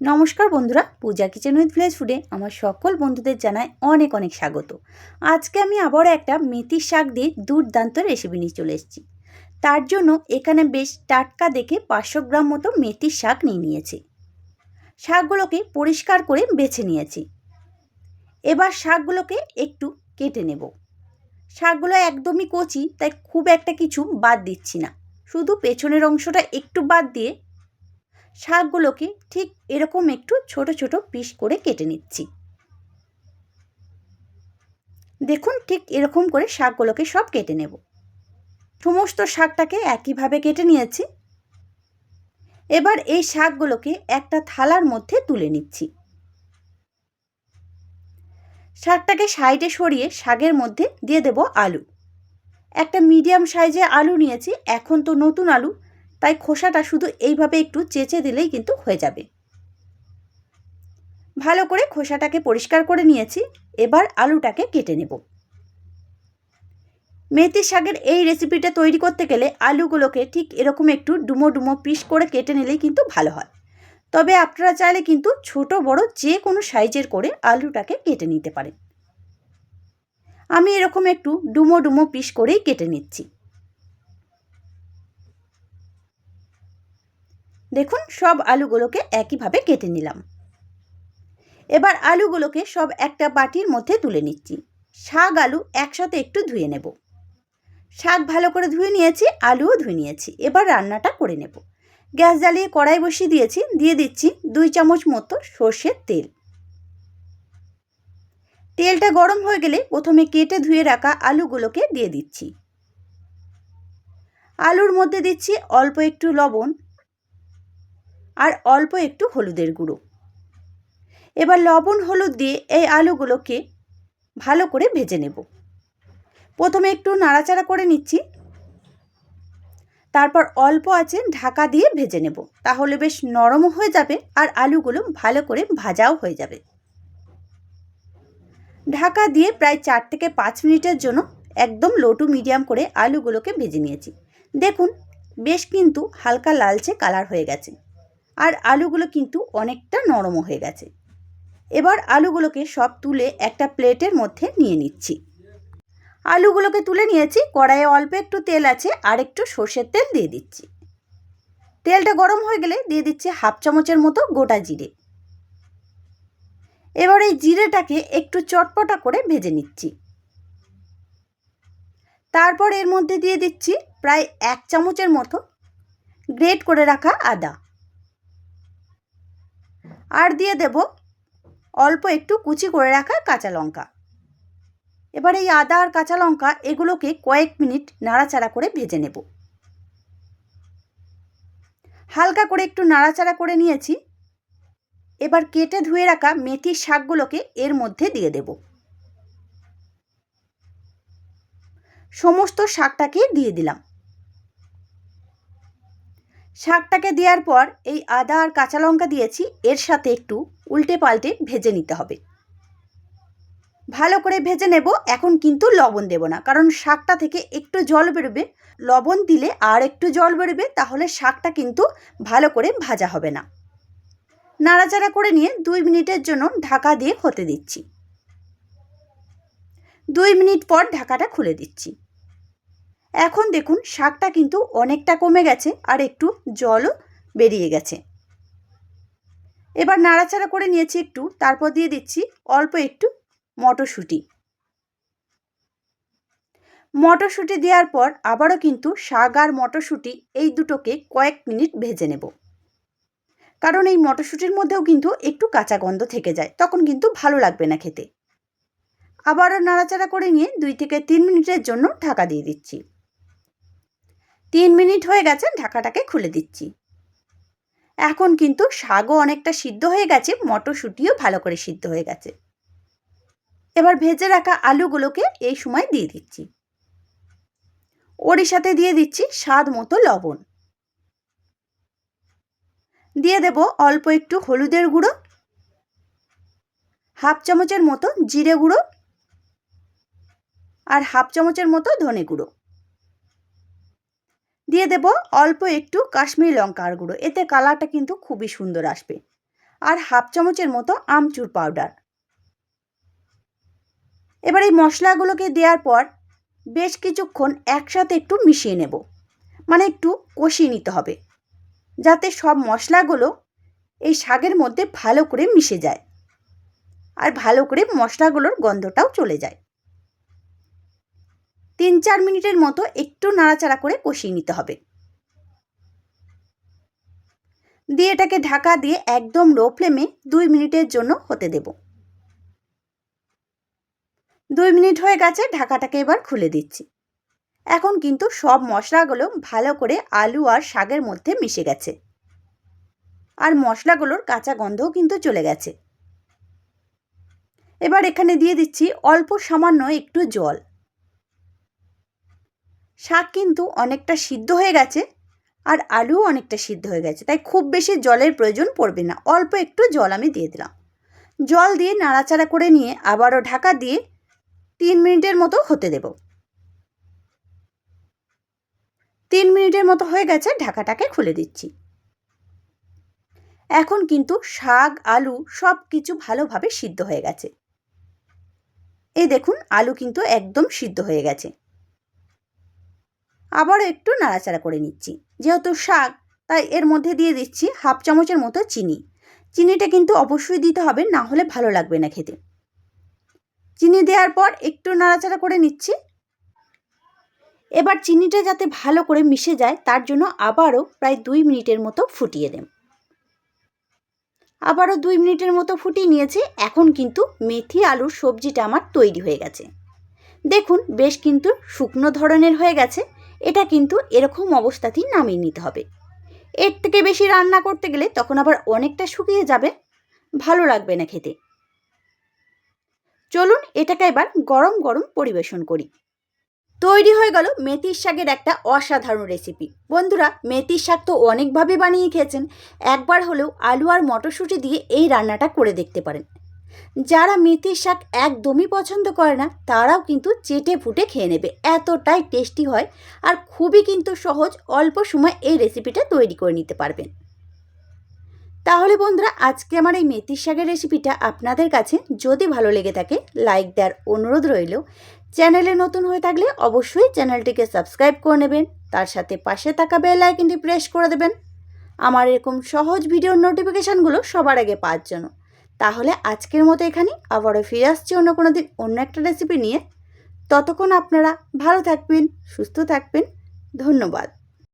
নমস্কার বন্ধুরা, পূজা kitchen with village ফুডে আমার সকল বন্ধুদের জানায় অনেক অনেক স্বাগত। আজকে আমি আবার একটা মেথির শাক দিয়ে দুর্দান্ত রেসিপি নিয়ে চলে এসেছি। তার জন্য এখানে বেশ টাটকা দেখে পাঁচশো গ্রাম মতো মেথির শাক নিয়ে নিয়েছি। শাকগুলোকে পরিষ্কার করে বেছে নিয়েছি। এবার শাকগুলোকে একটু কেটে নেব। শাকগুলো একদমই কচি, তাই খুব একটা কিছু বাদ দিচ্ছি না। শুধু পেছনের অংশটা একটু বাদ দিয়ে শাকগুলোকে ঠিক এরকম একটু ছোট ছোট পিস করে কেটে নিচ্ছি। দেখুন ঠিক এরকম করে শাকগুলোকে সব কেটে নেব। সমস্ত শাকটাকে একইভাবে কেটে নিয়েছি। এবার এই শাকগুলোকে একটা থালার মধ্যে তুলে নিচ্ছি। শাকটাকে সাইডে সরিয়ে শাকের মধ্যে দিয়ে দেব আলু। একটা মিডিয়াম সাইজে আলু নিয়েছি, এখন তো নতুন আলু। তাই খোসাটা শুধু এইভাবে একটু চেঁচে দিলেই কিন্তু হয়ে যাবে। ভালো করে খোসাটাকে পরিষ্কার করে নিয়েছি, এবার আলুটাকে কেটে নেব। মেথি শাকের এই রেসিপিটা তৈরি করতে গেলে আলুগুলোকে ঠিক এরকম একটু ডুমো ডুমো পিস করে কেটে নিলেই কিন্তু ভালো হয়। তবে আপনারা চাইলে কিন্তু ছোট, বড় যে কোনো সাইজের করে আলুটাকে কেটে নিতে পারেন। আমি এরকম একটু ডুমো ডুমো পিস করেই কেটে নিচ্ছি। দেখুন, সব আলুগুলোকে একইভাবে কেটে নিলাম। এবার আলুগুলোকে সব একটা বাটির মধ্যে তুলে নিচ্ছি। শাক, আলু একসাথে একটু ধুয়ে নেব। শাক ভালো করে ধুয়ে নিয়েছি, আলুও ধুয়ে নিয়েছি। এবার রান্নাটা করে নেব। গ্যাস জ্বালিয়ে কড়াই বসিয়ে দিয়েছি। দিয়ে দিচ্ছি দুই চামচ মতো সর্ষের তেল। তেলটা গরম হয়ে গেলে প্রথমে কেটে ধুয়ে রাখা আলুগুলোকে দিয়ে দিচ্ছি। আলুর মধ্যে দিচ্ছি অল্প একটু লবণ আর অল্প একটু হলুদের গুঁড়ো। এবার লবণ, হলুদ দিয়ে এই আলুগুলোকে ভালো করে ভেজে নেব। প্রথমে একটু নাড়াচাড়া করে নিচ্ছি। তারপর অল্প আছে ঢাকা দিয়ে ভেজে নেব। তাহলে বেশ নরমও হয়ে যাবে আর আলুগুলো ভালো করে ভাজাও হয়ে যাবে। ঢাকা দিয়ে প্রায় চার থেকে পাঁচ মিনিটের জন্য একদম লো টু মিডিয়াম করে আলুগুলোকে ভেজে নিয়েছি। দেখুন, বেশ কিন্তু হালকা লালচে কালার হয়ে গেছে। আর আলুগুলো কিন্তু অনেকটা নরমও হয়ে গেছে। এবার আলুগুলোকে সব তুলে একটা প্লেটের মধ্যে নিয়ে নিচ্ছি। আলুগুলোকে তুলে নিয়েছি, কড়াইয়ে অল্প একটু তেল আছে, আর একটু সর্ষের তেল দিয়ে দিচ্ছি। তেলটা গরম হয়ে গেলে দিয়ে দিচ্ছি হাফ চামচের মতো গোটা জিরে। এবার এই জিরেটাকে একটু চটপটা করে ভেজে নিচ্ছি। তারপর এর মধ্যে দিয়ে দিচ্ছি প্রায় এক চামচের মতো গ্রেট করে রাখা আদা। আর দিয়ে দেব অল্প একটু কুচি করে রাখা কাঁচা লঙ্কা। এবার এই আদা আর কাঁচা লঙ্কা এগুলোকে কয়েক মিনিট নাড়াচাড়া করে ভেজে নেব। হালকা করে একটু নাড়াচাড়া করে নিয়েছি। এবার কেটে ধুয়ে রাখা মেথির শাকগুলোকে এর মধ্যে দিয়ে দেব। সমস্ত শাকটাকে দিয়ে দিলাম। শাকটাকে দেওয়ার পর এই আদা আর কাঁচা লঙ্কা দিয়েছি, এর সাথে একটু উল্টে পাল্টে ভেজে নিতে হবে। ভালো করে ভেজে নেব, এখন কিন্তু লবণ দেব না, কারণ শাকটা থেকে একটু জল বেরোবে। লবণ দিলে আর একটু জল বেরোবে, তাহলে শাকটা কিন্তু ভালো করে ভাজা হবে না। নাড়াচাড়া করে নিয়ে দুই মিনিটের জন্য ঢাকা দিয়ে হতে দিচ্ছি। দুই মিনিট পর ঢাকাটা খুলে দিচ্ছি। এখন দেখুন শাকটা কিন্তু অনেকটা কমে গেছে আর একটু জলও বেরিয়ে গেছে। এবার নাড়াচাড়া করে নিয়েছি একটু, তারপর দিয়ে দিচ্ছি অল্প একটু মটরশুঁটি। মটরশুঁটি দেওয়ার পর আবারও কিন্তু শাক আর মটরশুঁটি এই দুটোকে কয়েক মিনিট ভেজে নেব। কারণ এই মটরশুঁটির মধ্যেও কিন্তু একটু কাঁচা গন্ধ থেকে যায়, তখন কিন্তু ভালো লাগবে না খেতে। আবারও নাড়াচাড়া করে নিয়ে দুই থেকে তিন মিনিটের জন্য ঢাকা দিয়ে দিচ্ছি। তিন মিনিট হয়ে গেছে, ঢাকাটাকে খুলে দিচ্ছি। এখন কিন্তু শাকও অনেকটা সিদ্ধ হয়ে গেছে, মটরশুঁটিও ভালো করে সিদ্ধ হয়ে গেছে। এবার ভেজে রাখা আলুগুলোকে এই সময় দিয়ে দিচ্ছি। ওরই সাথে দিয়ে দিচ্ছি স্বাদ মতো লবণ। দিয়ে দেব অল্প একটু হলুদের গুঁড়ো, হাফ চামচের মতো জিরে গুঁড়ো আর হাফ চামচের মতো ধনে গুঁড়ো। দিয়ে দেব অল্প একটু কাশ্মীরি লঙ্কার গুঁড়ো। এতে কালারটা কিন্তু খুবই সুন্দর আসবে। আর হাফ চামচের মতো আমচুর পাউডার। এবার এই মশলাগুলোকে দেওয়ার পর বেশ কিছুক্ষণ একসাথে একটু মিশিয়ে নেব। মানে একটু কষিয়ে নিতে হবে। যাতে সব মশলাগুলো এই শাকের মধ্যে ভালো করে মিশে যায়। আর ভালো করে মশলাগুলোর গন্ধটাও চলে যায়। তিন চার মিনিটের মতো একটু নাড়াচাড়া করে কষিয়ে নিতে হবে। দিয়ে এটাকে ঢাকা দিয়ে একদম লো ফ্লেমে দুই মিনিটের জন্য হতে দেব। দুই মিনিট হয়ে গেছে, ঢাকাটাকে এবার খুলে দিচ্ছি। এখন কিন্তু সব মশলাগুলো ভালো করে আলু আর শাকের মধ্যে মিশে গেছে। আর মশলাগুলোর কাঁচা গন্ধও কিন্তু চলে গেছে। এবার এখানে দিয়ে দিচ্ছি অল্প সামান্য একটু জল। শাক কিন্তু অনেকটা সিদ্ধ হয়ে গেছে আর আলুও অনেকটা সিদ্ধ হয়ে গেছে। তাই খুব বেশি জলের প্রয়োজন পড়বে না। অল্প একটু জল আমি দিয়ে দিলাম। জল দিয়ে নাড়াচাড়া করে নিয়ে আবারও ঢাকা দিয়ে তিন মিনিটের মতো হতে দেব। তিন মিনিটের মতো হয়ে গেছে, ঢাকাটাকে খুলে দিচ্ছি। এখন কিন্তু শাক, আলু সব কিছু ভালোভাবে সিদ্ধ হয়ে গেছে। এই দেখুন, আলু কিন্তু একদম সিদ্ধ হয়ে গেছে। আবারও একটু নাড়াচাড়া করে নিচ্ছি। যেহেতু শাক, তাই এর মধ্যে দিয়ে দিচ্ছি হাফ চামচের মতো চিনি। চিনিটা কিন্তু অবশ্যই দিতে হবে, না হলে ভালো লাগবে না খেতে। চিনি দেওয়ার পর একটু নাড়াচাড়া করে নিচ্ছি। এবার চিনিটা যাতে ভালো করে মিশে যায়, তার জন্য আবারও প্রায় দুই মিনিটের মতো ফুটিয়ে দেব। আবারও দুই মিনিটের মতো ফুটিয়ে নিয়েছি, এখন কিন্তু মেথি আলুর সবজিটা আমার তৈরি হয়ে গেছে। দেখুন, বেশ কিন্তু শুকনো ধরনের হয়ে গেছে। এটা কিন্তু এরকম অবস্থাতেই নামিয়ে নিতে হবে। এর থেকে বেশি রান্না করতে গেলে তখন আবার অনেকটা শুকিয়ে যাবে। ভালো লাগবে না খেতে। চলুন এটাকে এবার গরম গরম পরিবেশন করি। তৈরি হয়ে গেল মেথির শাকের একটা অসাধারণ রেসিপি। বন্ধুরা, মেথির শাক তো অনেকভাবে বানিয়ে খেয়েছেন। একবার হলেও আলু আর মটরশুঁটি দিয়ে এই রান্নাটা করে দেখতে পারেন। যারা মেথির শাক একদমই পছন্দ করে না, তারাও কিন্তু চেটে ফুটে খেয়ে নেবে। এতটাই টেস্টি হয় আর খুবই কিন্তু সহজ, অল্প সময় এই রেসিপিটা তৈরি করে নিতে পারবেন। তাহলে বন্ধুরা, আজকে আমার এই মেথির শাকের রেসিপিটা আপনাদের কাছে যদি ভালো লেগে থাকে লাইক দেওয়ার অনুরোধ রইল। চ্যানেলে নতুন হয়ে থাকলে অবশ্যই চ্যানেলটিকে সাবস্ক্রাইব করে নেবেন, তার সাথে পাশে থাকা বেল আইকনটি প্রেস করে দেবেন। আমার এরকম সহজ ভিডিওর নোটিফিকেশানগুলো সবার আগে পাওয়ার জন্য। তাহলে আজকের মতো এখানে আবারও ফিরে আসছি অন্য কোনো দিন, অন্য একটা রেসিপি নিয়ে। ততক্ষণ আপনারা ভালো থাকবেন, সুস্থ থাকবেন। ধন্যবাদ।